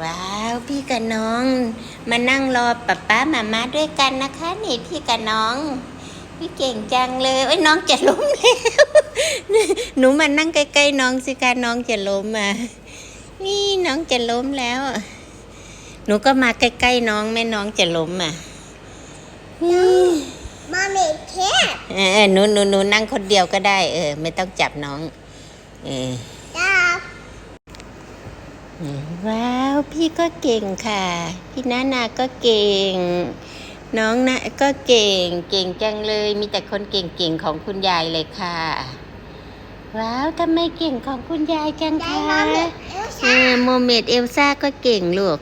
ว้าว พี่กับน้อง มานั่งรอป๊าป๊ามามาด้วยกันนะคะ นี่พี่กับน้องพี่เก่งจังเลยเอ้ยน้องจะล้มแล้วหนูมานั่งใกล้ๆน้องสิคะน้องจะล้มอะนี่น้องจะล้มแล้ว หนูก็มาใกล้ๆน้องแม่น้องจะล้มอะนี่ Mommy can't เออหนูหนูหนูนั่งคนเดียวก็ได้ เออ ไม่ต้องจับน้อง เออ stop ว้าว พี่ก็เก่งค่ะ พี่นานาก็เก่ง น้องนะก็เก่ง เก่งจังเลย มีแต่คนเก่งๆของคุณยายเลยค่ะ ว้าวทำไมเก่งของคุณยายจัง Yay, คะ Mommy เอ Elsa อโมเมดเอลซ่าก็เก่งลูก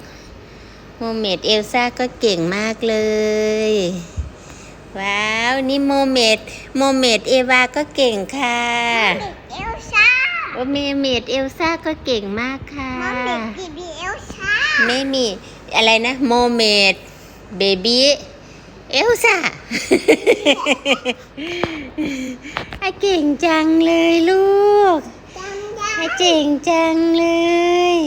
โมเมดเอลซ่าก็เก่งมากเลย ว้าว นี่โมเมดโมเมดเอวาก็เก่งค่ะ Mommy Elsa โอเมเมดเอลซ่าก็เก่งมากค่ะ Mommy Baby Elsa ไม่มีอะไรนะโมเมดเบบี้เอลซ่าอะเก่งจังเลยลูกจำได้อะเจ๋งจังเลย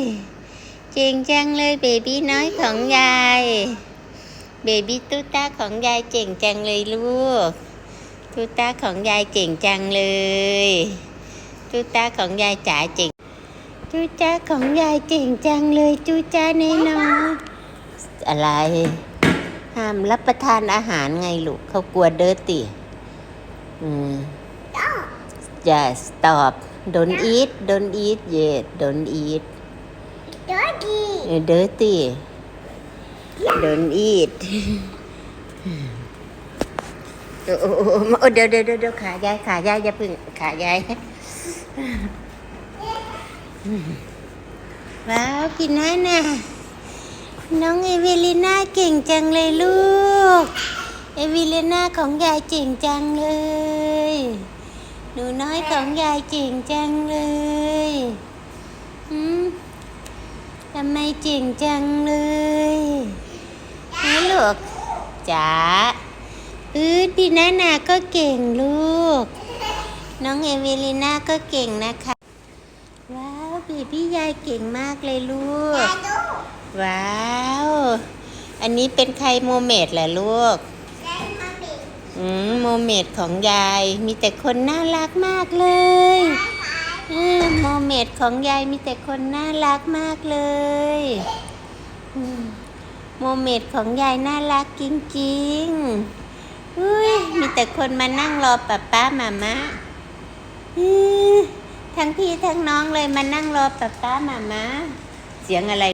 เจ๋งจังเลยเบบี้น้อยของยายเบบี้ตุ๊ตาของยายเจ๋งจังเลยลูกตุ๊ตาของยายเจ๋งจังเลยตุ๊ตาของยายจ๋าเจ๋ง ตุ๊ตาของยายเจ๋งจังเลยตุ๊ตาในน้อยอะไร ห้ามรับประทานอาหารไงลูกเขากลัวเดอร์ตีอืม Yes, stop. Don't eat. Don't eat yet. Don't eat. Doggy Uh, Dirty. Don't eat. โอ้โอ้โอ้โอ้เดี๋ยวเดี๋ยวเดี๋ยวเดี๋ยวขายายขายายอย่าพึ่งขายาย ว้าวพี่น้อยนะน้องเอเวลิน่าเก่งจังเลยลูก เอเวลิน่าของยายเจ๋งจังเลย หนูน้อยของยายเจ๋งจังเลยอืมทำไมเจ๋งจังเลยนะลูกจ๋าอือดีนานาก็เก่งลูก น้องเอเวลิน่าก็เก่งนะคะ ว้าว บีบี้ยายเก่งมากเลยลูก Dadu ว้าว อันนี้เป็นใครโมเมดเหรอลูก Say Mommy อืมโมเมดของยาย มีแต่คนน่ารักมากเลย Bye อืมโมเมดของยายมีแต่คนน่ารักมากเลยอืมโมเมดของยายน่ารักจริงๆอุ้ยมีแต่คนมานั่งรอป้าป้ามามาอืม ทั้งพี่ทั้งน้องเลยมานั่งรอป๊าป๊ามามาเสียงอะไร